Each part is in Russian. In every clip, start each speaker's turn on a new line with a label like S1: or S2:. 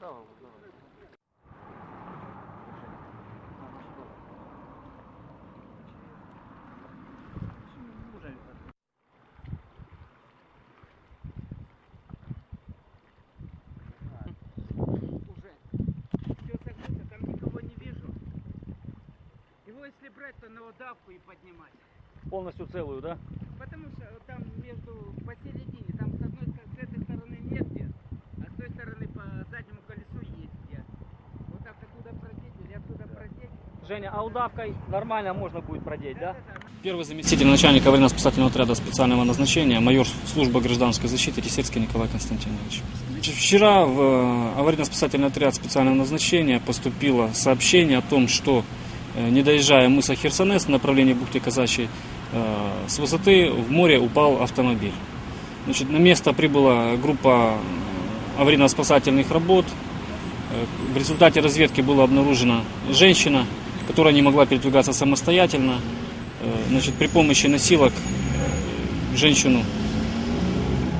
S1: Давай, давай. Его если брать, то на удавку и поднимать.
S2: Полностью целую, да?
S1: Потому что там между
S2: Женя, а удавкой нормально можно будет продеть, да?
S3: Первый заместитель начальника аварийно-спасательного отряда специального назначения, майор службы гражданской защиты Тесельский Николай Константинович. Вчера в э, аварийно-спасательный отряд специального назначения поступило сообщение о том, что э, не доезжая мыса Херсонес в направлении бухты Казачьей, э, с высоты в море упал автомобиль. Значит, на место прибыла группа аварийно-спасательных работ. В результате разведки была обнаружена женщина, которая не могла передвигаться самостоятельно. Э, Значит, при помощи носилок э, женщину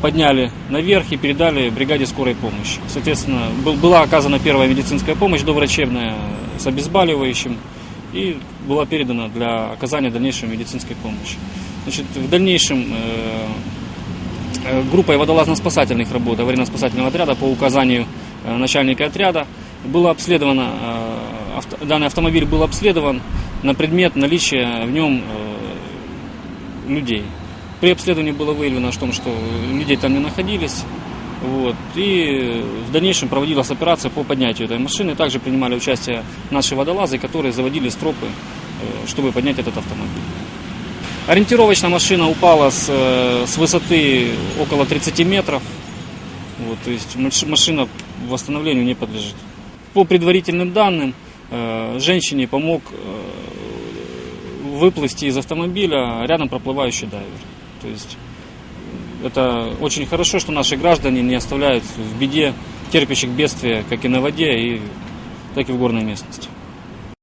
S3: подняли наверх и передали бригаде скорой помощи. Соответственно, был- была оказана первая медицинская помощь доврачебная с обезболивающим и была передана для оказания дальнейшей медицинской помощи. Значит, в дальнейшем э, э, группой водолазно-спасательных работ аварийно-спасательного отряда по указанию начальника отряда было обследовано, авто- данный автомобиль был обследован на предмет наличия в нем э, людей. При обследовании было выявлено о том, что людей там не находились. Вот. И в дальнейшем проводилась операция по поднятию этой машины. Также принимали участие наши водолазы, которые заводили стропы, э, чтобы поднять этот автомобиль. Ориентировочно машина упала с, э, с высоты около 30 метров. Вот, то есть маш- машина восстановлению не подлежит. По предварительным данным, женщине помог э, выплыть из автомобиля рядом проплывающий дайвер. То есть э, это очень хорошо, что наши граждане не оставляют в беде терпящих бедствия как и на воде, и, так и в горной местности.